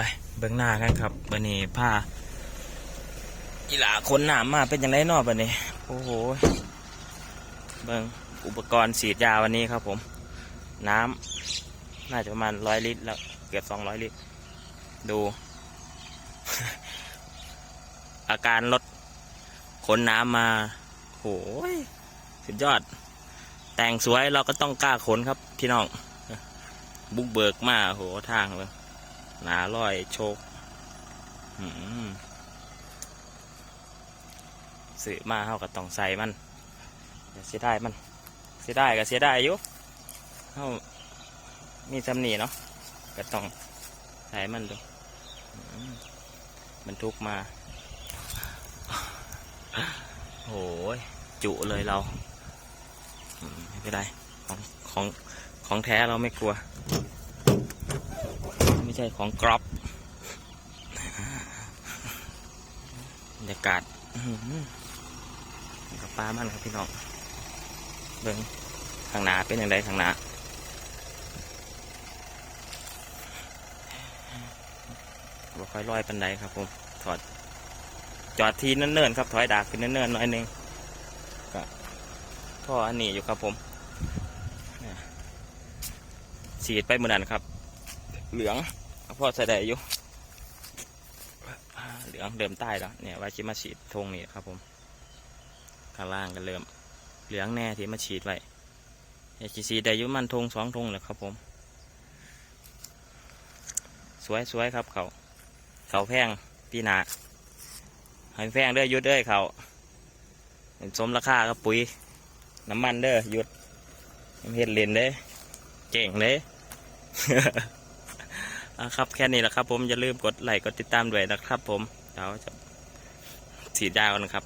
ไปเบื้องหน้ากันครับบันนี้ผ้าอีหลาคนหนามมาเป็นยังไงนอกบันนี้โอ้โหเบิ้องอุปกรณ์ฉีดยาวันนี้ครับผม น้ำน่าจะประมาณร้อยลิตรแล้วเกือบสองร้อยลิตร ดู อาการรถขนน้ำมาโหยสุดยอด แต่งสวยเราก็ต้องกล้าขนครับพี่น้อง บุกเบิกมาโหทางเลย หนาลอยโชกสื่อมาเขาก็ต้องใส่มันเสียไดายมัน เสียไดายก็เสียไดายอยู่เขามีจำหนีเนาะก็ต้องใส่มันดูมันทุกมา โอ้ยจุเลยเราไม่เป็นไรของของของแท้เราไม่กลัว ช่ของกรอบบรรยากาศกับปลามันครับพี่น้องเบิ้งข้างหน้าเป็นอย่างไรข้างหน้าบ่ค่อยลอยปันไดครับผมถอดจอดทีเนิ่นๆครับถอยดากขึ้นเนิ่นๆหน่อยนึงก็ท่ออันนี้อยู่ครับผมฉีดไปเหมือนกันครับ เหลือง พ่อใส่ได้อยู่เหลืองเดิมใต้แล้วเนี่ยไว้ชิมาฉีดธงนี่ครับผม ข้างล่างก็เริ่ม เหลืองแน่ที่มาฉีดไว้อยากจะฉีได้อยุมันธงสองธงเลยครับผม สวยสวยครับเขาเขาแพงพี่นาให้แพงเด้อยุดเด้อเขาสมราคาครับปุ๋ย น้ำมันเด้อยุดเฮ็ดเลนเด้เก่งเลย ครับแค่นี้แหละครับ ผมอย่าลืมกดไลค์กดติดตามด้วยนะครับ ผมเดี๋ยวจะฉีดยากันครับ